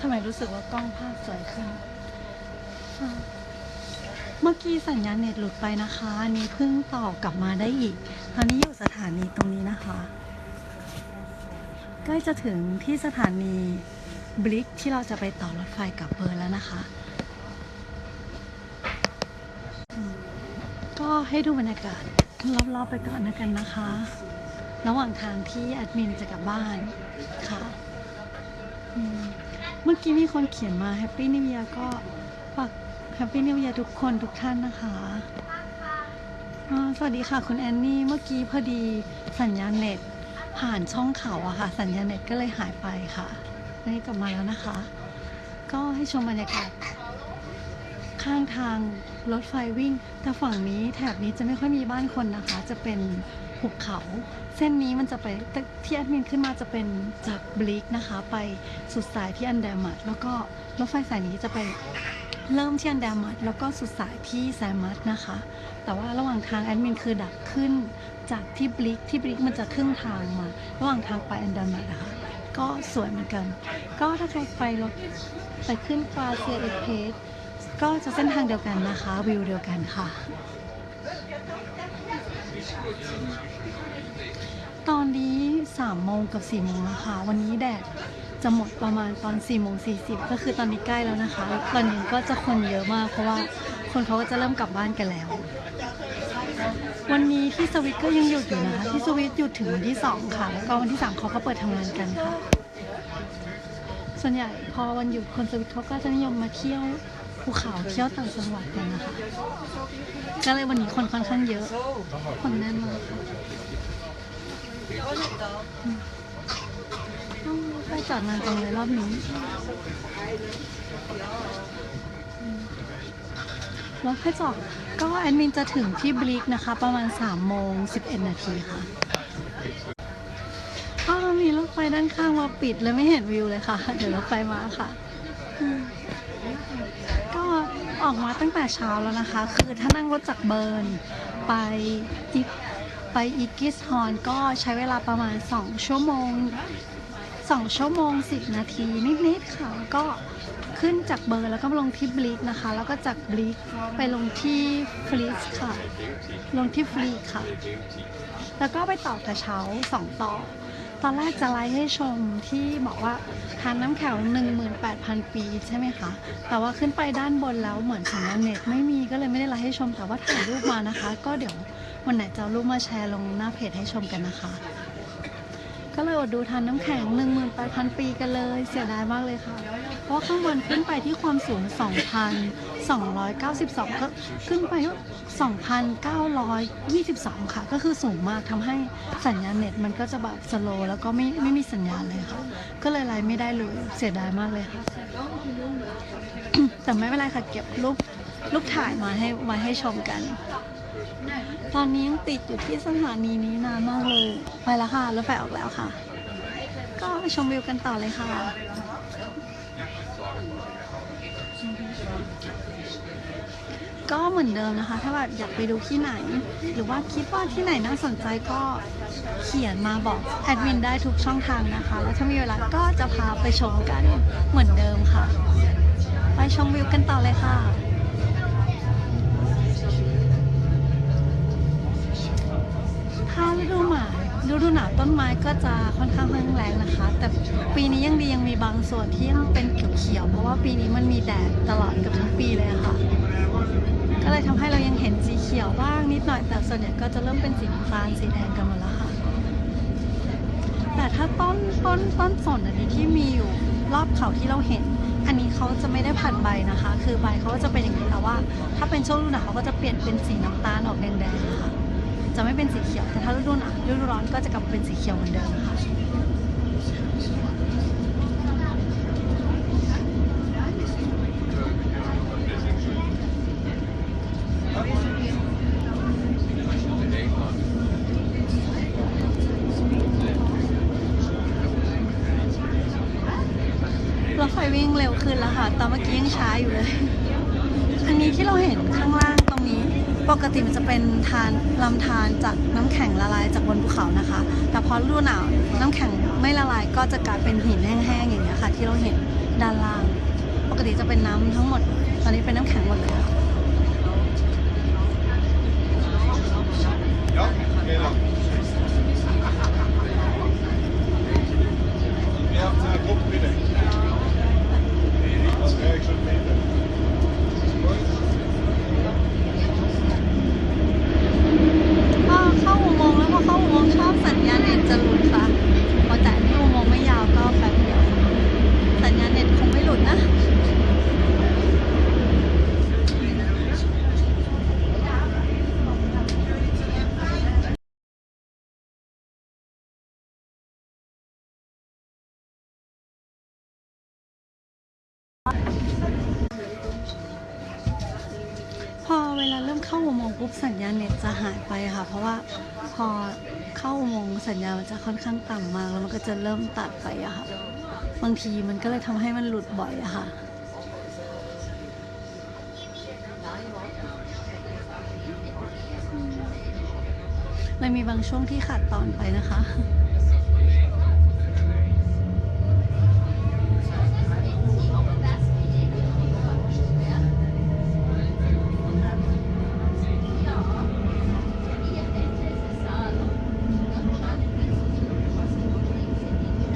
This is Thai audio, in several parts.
ทำไมรู้สึกว่ากล้องภาพสวยขึ้น เมื่อกี้สัญญาณเน็ตหลุดไปนะคะ อันนี้เพิ่งต่อกลับมาได้อีก ตอนนี้อยู่สถานีตรงนี้นะคะ ใกล้จะถึงที่สถานีบลิกที่เราจะไปต่อรถไฟกลับเบอร์แล้วนะคะ ก็ให้ดูบรรยากาศรอบๆไปก่อนนะกันนะคะ ระหว่างทางที่แอดมินจะกลับบ้านค่ะอื มเมื่อกี้มีคนเขียนมาแฮปปี้นิว e ย r ก็ฝากแฮปปี้นิว e ย r ทุกคนทุกท่านนะคะสวัสดีค่ะคุณแอนนี่เมื่อกี้พอดีสัญญาณเน็ตผ่านช่องเขาอะค่ะ สัญญาณเน็ตก็เลยหายไปค่ะนี่กลับมาแล้วนะคะ ก็ให้ชมบรรยากาศข้างทางรถไฟวิ่งแต่ฝั่งนี้แถบนี้จะไม่ค่อยมีบ้านคนนะคะ จะเป็น หุบเขา เส้นนี้มันจะไปที่แอดมินขึ้นมาจะเป็นจากบลิกนะคะ ไปสุดสายที่อันเดามัดแล้วก็รถไฟสายนี้จะไปเริ่มที่อันเดามัดแล้วก็สุดสายที่แซมัดนะคะ แต่ว่าระหว่างทางแอดมินคือดักขึ้นจากที่บลิกที่บลิกมันจะครึ่งทางมา ระหว่างทางไปอันเดามัดนะคะก็สวยเหมือนกัน ก็ถ้าใครไปรถไปขึ้นฟาเซียเอ็กเพสก็จะเส้นทางเดียวกันนะคะ วิวเดียวกันค่ะ ตอนนี้3โมงกับ4โมงแล้วค่ะวันนี้แดดจะหมดประมาณตอน4โมง40 ก็คือตอนนี้ใกล้แล้วนะคะ ตอนนี้ก็จะคนเยอะมาก เพราะว่าคนเขาก็จะเริ่มกลับบ้านกันแล้ว วันนี้ที่สวิตก็ยังหยุดอยู่นะคะ ที่สวิตหยุดถึงวันที่ 2 ค่ะ แล้วก็วันที่ 3เขาก็เปิดทำงานกันค่ะ ส่วนใหญ่พอวันหยุดคนสวิตเขาก็จะนิยมมาเที่ยว ภูเขาเที่ยวต่างจังหวัดกันนะคะ ก็เลยวันนี้คนค่อนข้างเยอะ คนแน่นมากค่ะต้องไปจอดนานจังเลยรอบนี้รถไฟจอดก็แอดมินจะถึงที่บลิกนะคะ ประมาณ3โมง11 นาทีค่ะก็มีรถไฟด้านข้างมาปิดเลยไม่เห็นวิวเลยค่ะ เดี๋ยวรถไฟมาค่ะ ออกมาตั้งแต่เช้าแล้วนะคะ คือถ้านั่งรถจากเบิร์นไปอีกไปอีกิสฮอนก็ใช้เวลาประมาณ 2 ชั่วโมง 2 ชั่วโมง 10 นาทีนิด ๆ ค่ะ ก็ขึ้นจากเบิร์นแล้วก็ลงที่บลิกนะคะ แล้วก็จากบลิกไปลงที่ฟลิสค่ะ ลงที่ฟลีค่ะ แล้วก็ไปต่อกระเช้าสองต่อ ตอนแรกจะไลฟ์ให้ชมที่บอกว่าทานน้ำแข็ง18,000 ปีใช่ไหมคะ แต่ว่าขึ้นไปด้านบนแล้วเหมือนสัญญาณเน็ตไม่มีก็เลยไม่ได้ไลฟ์ให้ชมแต่ว่าถ่ายรูปมานะคะ ก็เดี๋ยววันไหนจะรูปมาแชร์ลงหน้าเพจให้ชมกันนะคะ ก็เลยอดดูทานน้ำแข็ง 18,000 ปีกันเลย เสียดายมากเลยค่ะ เพราะข้างบนขึ้นไปที่ความสูง 2,292 ก็ขึ้นไป 2,922 ค่ะ ก็คือสูงมากทำให้สัญญาณเน็ตมันก็จะแบบสโลแล้วก็ไม่ไม่มีสัญญาณเลยค่ะ ก็เลยไลฟ์ไม่ได้เลย เสียดายมากเลยค่ะ แต่ไม่เป็นไรค่ะ เก็บรูป รูปถ่ายมาให้มาให้ชมกัน ตอนนี้ยังติดอยู่ที่สถานีนี้นานมากเลย ไปแล้วค่ะรถไฟออกแล้วค่ะ ก็ไปชมวิวกันต่อเลยค่ะก็เหมือนเดิมนะคะ ถ้าแบบอยากไปดูที่ไหน หรือว่าคิดว่าที่ไหนน่าสนใจก็เขียนมาบอกแอดมินได้ทุกช่องทางนะคะ แล้วถ้ามีเวลาก็จะพาไปชมกันเหมือนเดิมค่ะ ไปชมวิวกันต่อเลยค่ะ ถ้าฤดูหนาวฤดูหนาวต้นไม้ก็จะค่อนข้างแห้งแล้งนะคะ แต่ปีนี้ยังดียังมีบางส่วนที่ยังเป็นเขียวๆเพราะว่าปีนี้มันมีแดดตลอดเกับทั้งปีเลยค่ะ ก็เลยทำให้เรายังเห็นสีเขียวบ้างนิดหน่อยแต่ส่วนใหญ่ก็จะเริ่มเป็นสีน้าสีแดงกันหมดแล้วค่ะแต่ถ้าต้นต้นต้นสนอันนี้ที่มีอยู่รอบเขาที่เราเห็น อันนี้เขาจะไม่ได้ผัดใบนะคะ คือใบเขาก็จะเป็นอย่างนี้แต่ว่า ถ้าเป็นช่วงฤดูหนาวเขาก็จะเปลี่ยนเป็นสีน้ำตาลออกแดงๆนะคะ จะไม่เป็นสีเขียว แต่ถ้าฤดูหนาวฤดูร้อนก็จะกลับเป็นสีเขียวเหมือนเดิมค่ะรถไฟวิ่งเร็วขึ้นแล้วค่ะ ตอนเมื่อกี้ยังช้าอยู่เลย อันนี้ที่เราเห็นข้างล่างตรงนี้ ปกติมันจะเป็นทานลำธารจากน้ำแข็งละลายจากบนภูเขานะคะ แต่พอฤดูหนาวน้ำแข็งไม่ละลายก็จะกลายเป็นหินแห้งๆอย่างเงี้ยค่ะ ที่เราเห็นด้านล่าง ปกติจะเป็นน้ำทั้งหมด ตอนนี้เป็นน้ำแข็งหมดเลยค่ะ hebt een kop binnen. Dat krijg ik zo meter. พอเข้าอุโมงค์แล้วพอเข้าอุโมงค์ชอบสัญญาณเน็ตจะหลุดค่ะพอแต่นี่อุโมงค์ไม่ยาวก็แป๊บเดียวสัญญาณเน็ตคงไม่หลุดนะ พอ เข้าอุโมงค์ปุ๊บสัญญาณเน็ตจะหายไปค่ะ เพราะว่าพอเข้าอุโมงค์สัญญาณมันจะค่อนข้างต่ำมาก แล้วมันก็จะเริ่มตัดไปอะค่ะ บางทีมันก็เลยทำให้มันหลุดบ่อยอะค่ะเลยมีบางช่วงที่ขาดตอนไปนะคะ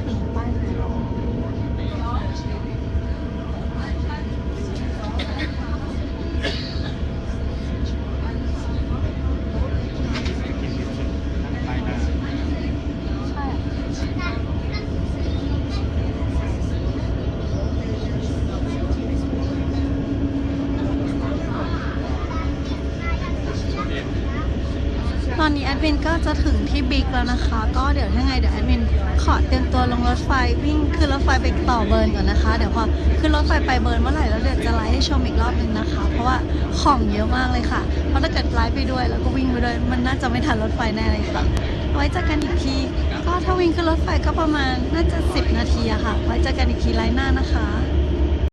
ถึงป้ายไฟแล้ว ใช่อะต อนนี้แอดมินก็จะถึงที่บิ๊กแล้วนะคะ ก็เดี๋ยวถ้าไงเดี๋ยวแอดมินขอเตรียมตัวลงรถไฟวิ่งขึ้นรถไฟไปต่อเบิร์นก่อนนะคะ เดี๋ยวพอขึ้นรถไฟไปเบิร์นเมื่อไหร่แล้วเดี๋ยวจะไลฟ์ให้ชมอีกรอบนึงนะคะ เพราะว่าของเยอะมากเลยค่ะ เพราะถ้าเกิดไลฟ์ไปด้วยแล้วก็วิ่งไปด้วยมันน่าจะไม่ทันรถไฟแน่เลยค่ะ ไว้เจอกันอีกที ก็ถ้าวิ่งขึ้นรถไฟก็ประมาณน่าจะ 10 นาทีอะค่ะ ไว้เจอกันอีกทีไลน์หน้านะคะ